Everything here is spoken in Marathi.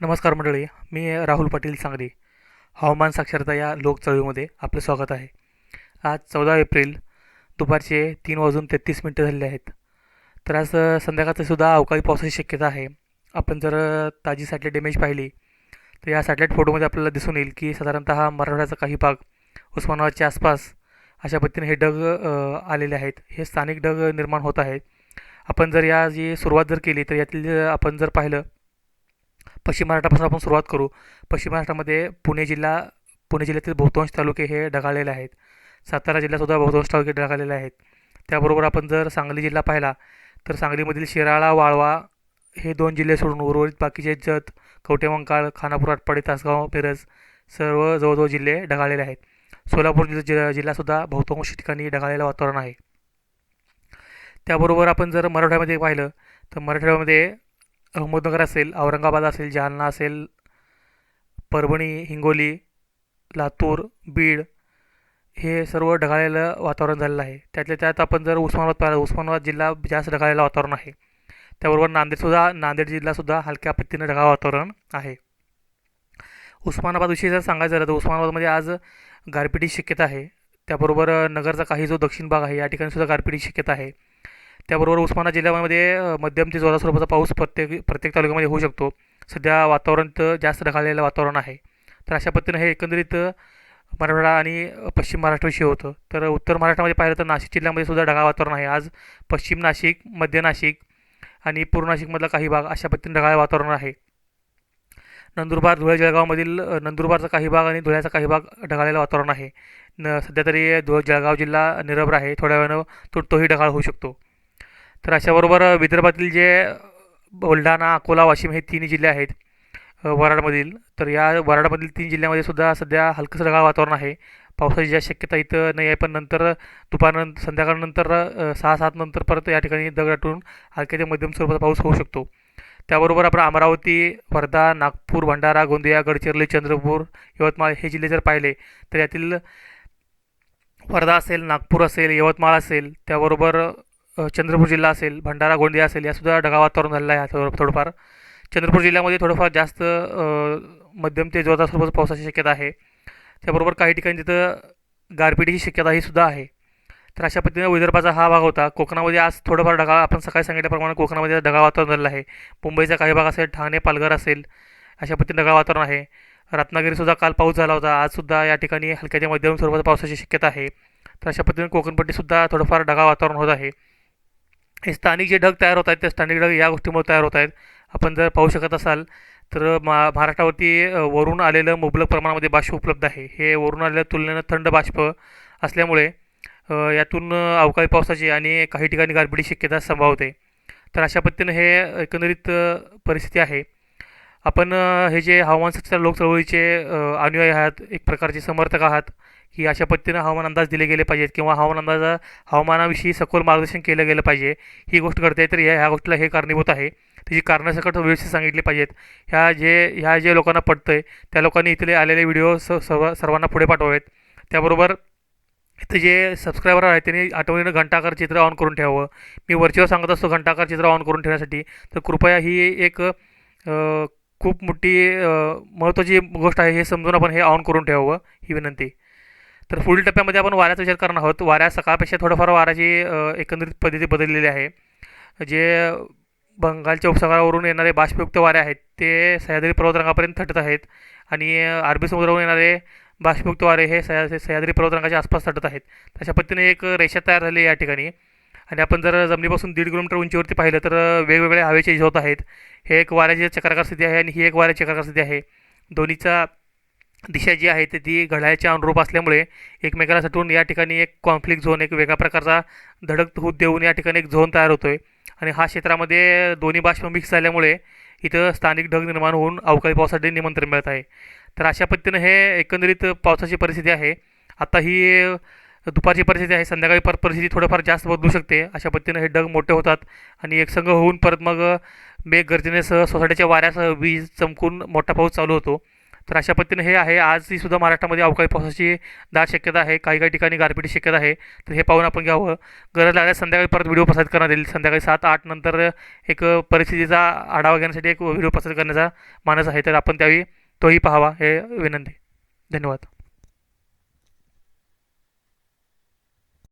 नमस्कार मंडळी मी राहुल पाटील सांगली. हवामान साक्षरता या लोकचळवळीमध्ये आपलं स्वागत आहे. आज चौदा एप्रिल दुपारचे तीन वाजून तेहतीस मिनटं झालेले आहेत. तर आज संध्याकाळचं सुद्धा अवकाळी पावसाची शक्यता आहे. आपण जर ताजी सॅटेलाईट इमेज पाहिली तर या सॅटेलाईट फोटोमध्ये आपल्याला दिसून येईल की साधारणतः मराठवाड्याचा काही भाग उस्मानाबादच्या आसपास अशा पद्धतीने हे ढग आलेले आहेत. हे स्थानिक ढग निर्माण होत आहेत. आपण जर या जी सुरुवात जर केली तर यातील आपण जर पाहिलं पश्चिम महाराष्ट्रापासून आपण सुरुवात करू. पश्चिम महाराष्ट्रामध्ये पुणे जिल्हा पुणे जिल्ह्यातील बहुतांश तालुके हे ढगाळलेले आहेत. सातारा जिल्ह्यासुद्धा बहुतांश तालुके ढगाळलेले आहेत. त्याबरोबर आपण जर सांगली जिल्हा पाहिला तर सांगलीमधील शिराळा वाळवा हे दोन जिल्हे सोडून उर्वरित बाकीचे जत कवटेमंकाळ खानापूर आटपाडी तासगाव मिरज सर्व जवळजवळ जिल्हे ढगाळलेले आहेत. सोलापूर जिल्हा जिल्हासुद्धा बहुतांश ठिकाणी ढगाळलेलं वातावरण आहे. त्याबरोबर आपण जर मराठवाड्यामध्ये पाहिलं तर मराठवाड्यामध्ये अहमदनगर असेल औरंगाबाद असेल जालना असेल परभणी हिंगोली लातूर बीड हे सर्व ढगाळलेलं वातावरण झालेलं आहे. त्यातल्या त्यात आपण जर उस्मानाबाद पाहिलं उस्मानाबाद जिल्हा जास्त ढगाळलेलं वातावरण आहे. त्याबरोबर नांदेडसुद्धा नांदेड जिल्हासुद्धा हलक्या पद्धतीनं ढगाळ वातावरण आहे. उस्मानाबादविषयी जर सांगायचं झालं तर उस्मानाबादमध्ये आज गारपिटीची शक्यता आहे. त्याबरोबर नगरचा काही जो दक्षिण भाग आहे या ठिकाणी सुद्धा गारपिटीची शक्यता आहे. त्याबरोबर उस्माना जिल्ह्यामध्ये मध्यम ते जोरा स्वरूपाचा पाऊस प्रत्येक प्रत्येक तालुक्यामध्ये होऊ शकतो. सध्या वातावरण तर जास्त ढगाळलेलं वातावरण आहे. तर अशा पद्धतीनं हे एकंदरीत मराठवाडा आणि पश्चिम महाराष्ट्राविषयी होतं. तर उत्तर महाराष्ट्रामध्ये पाहिलं तर नाशिक जिल्ह्यामध्ये सुद्धा ढगाळ वातावरण आहे. आज पश्चिम नाशिक मध्य नाशिक आणि पूर्व नाशिकमधला काही भाग अशा पद्धतीनं ढगाळ वातावरण आहे. नंदुरबार धुळे जळगावमधील नंदुरबारचा काही भाग आणि धुळ्याचा काही भाग ढगाळलेलं वातावरण आहे. न सध्या तरी धुळे जळगाव जिल्हा निरभ्र आहे. थोड्या वेळानं तो तोही ढगाळ होऊ शकतो. तर अशाबरोबर विदर्भातील जे बुलढाणा अकोला वाशिम हे तिन्ही जिल्हे आहेत वराडमधील तर या वराडमधील तीन जिल्ह्यामध्ये सुद्धा सध्या हलकं सगळं वातावरण आहे. पावसाची ज्या शक्यता इथं नाही आहे पण नंतर दुपारनंतर संध्याकाळनंतर सहा सात नंतर परत या ठिकाणी दगडाटून हलक्या ते मध्यम स्वरूपाचा पाऊस होऊ शकतो. त्याबरोबर आपण अमरावती वर्धा नागपूर भंडारा गोंदिया गडचिरोली चंद्रपूर यवतमाळ हे जिल्हे जर पाहिले तर यातील वर्धा असेल नागपूर असेल यवतमाळ असेल त्याबरोबर चंद्रपूर जिल्हा असेल भंडारा गोंदिया असेल यासुद्धा ढगाळ वातावरण झालेलं आहे थोडं थोडंफार. चंद्रपूर जिल्ह्यामध्ये थोडंफार जास्त मध्यम ते जोरदार स्वरूपाचं पावसाची शक्यता आहे. त्याबरोबर काही ठिकाणी तिथं गारपिटीची शक्यता ही सुद्धा आहे. तर अशा पद्धतीने विदर्भाचा हा भाग होता. कोकणामध्ये आज थोडंफार ढगाळ आपण सकाळी सांगितल्याप्रमाणे कोकणामध्ये ढगाळ वातावरण झालेलं आहे. मुंबईचा काही भाग असेल ठाणे पालघर असेल अशा पद्धतीने ढगाळ वातावरण आहे. रत्नागिरीसुद्धा काल पाऊस झाला होता. आजसुद्धा या ठिकाणी हलक्याच्या मध्यम स्वरूपात पावसाची शक्यता आहे. तर अशा पद्धतीने कोकणपट्टीसुद्धा थोडंफार ढगाळ वातावरण होत आहे. हे स्थानिक जे ढग तयार होत आहेत ते स्थानिक ढग या गोष्टीमुळे तयार होत आहेत. आपण जर पाहू शकत असाल तर मा महाराष्ट्रावरती वरून आलेलं मुबलक प्रमाणामध्ये बाष्प उपलब्ध आहे. हे वरून आलेल्या तुलनेनं थंड बाष्प असल्यामुळे यातून अवकाळी पावसाची आणि काही ठिकाणी गारपिटी शक्यता संभावते तर अशा पद्धतीनं हे एकंदरीत परिस्थिती आहे. आपण हे जे हवामान शास्त्र लोक चळवळीचे अनुयायी आहात एक प्रकारचे समर्थक आहात. की अशा पद्धतीनं हवामान अंदाज दिले गेले पाहिजेत किंवा हवामान अंदाजा हवामानाविषयी सखोल मार्गदर्शन केलं गेलं पाहिजे. ही गोष्ट घडते तर ह्या ह्या गोष्टीला हे कारणीभूत आहे. त्याची कारणं सकट व्यवस्थित सांगितली पाहिजेत. ह्या जे ह्या जे लोकांना पडतं आहे त्या लोकांनी इथले आलेले व्हिडिओ स सर्व सर्वांना पुढे पाठवावेत. त्याबरोबर इथे जे सबस्क्रायबर आहेत त्यांनी आठवणीनं घंटाकार चित्र ऑन करून ठेवावं. मी वरचीवर सांगत असतो घंटाकार चित्र ऑन करून ठेवण्यासाठी. तर कृपया ही एक खूप मोठी महत्त्वाची गोष्ट आहे. हे समजून आपण हे ऑन करून ठेवावं. ही विनंती. तर पुढील टप्प्यामध्ये आपण वाऱ्याचा विचार करणार आहोत. वाऱ्या सकाळपेक्षा थोडंफार वाऱ्याची एकंदरीत पद्धती बदललेली आहे. जे बंगालच्या उपसागरावरून येणारे बाष्पयुक्त वारे आहेत ते सह्याद्री पर्वतरांगापर्यंत थटत आहेत आणि अरबी समुद्रावरून येणारे बाष्पयुक्त वारे हे सह्या सह्याद्री पर्वतरांगाच्या आसपास थटत आहेत. अशा पद्धतीने एक रेषा तयार झाली या ठिकाणी. आणि आपण जर जमिनीपासून दीड किलोमीटर उंचीवरती पाहिलं तर वेगवेगळ्या वेगवेगळे हवेचे झोत आहेत. हे एक वाऱ्याची चक्राकार स्थिती आहे आणि ही एक वाऱ्याची चक्राकार स्थिती आहे. दोन्हीचा दिशा जी आहे ती ती घड्याळ्याच्या अनुरूप असल्यामुळे एकमेकाला सटवून या ठिकाणी एक कॉन्फ्लिक्ट झोन एक वेगळ्या प्रकारचा धडक होत देऊन या ठिकाणी एक झोन तयार होतोय. आणि हा क्षेत्रामध्ये दोन्ही बाष्प मिक्स झाल्यामुळे इथं स्थानिक ढग निर्माण होऊन अवकाळी पावसासाठी निमंत्रण मिळत आहे. तर अशा पद्धतीनं हे एकंदरीत पावसाची परिस्थिती आहे. आता ही दुपारची परिस्थिती आहे. संध्याकाळी पर परिस्थिती थोडंफार जास्त बदलू शकते. अशा पद्धतीनं हे ढग मोठे होतात आणि एकसंघ होऊन परत मग मेघ गर्जनेसह सोसाट्याच्या वाऱ्यासह वीज चमकून मोठा पाऊस चालू होतो. तर अशा पद्धतीने हे आहे. आजही सुद्धा महाराष्ट्रामध्ये अवकाळी पावसाची दाट शक्यता आहे. काही काही ठिकाणी गारपिटी शक्यता आहे. तर हे पाहून आपण घ्यावं. गरज लागल्यास संध्याकाळी परत व्हिडिओ प्रसारित करण्यात येईल. संध्याकाळी सात आठ नंतर एक परिस्थितीचा आढावा घेण्यासाठी एक व्हिडिओ प्रसारित करण्याचा मानस आहे. तर आपण त्यावेळी तोही पाहावा. हे विनंती. धन्यवाद.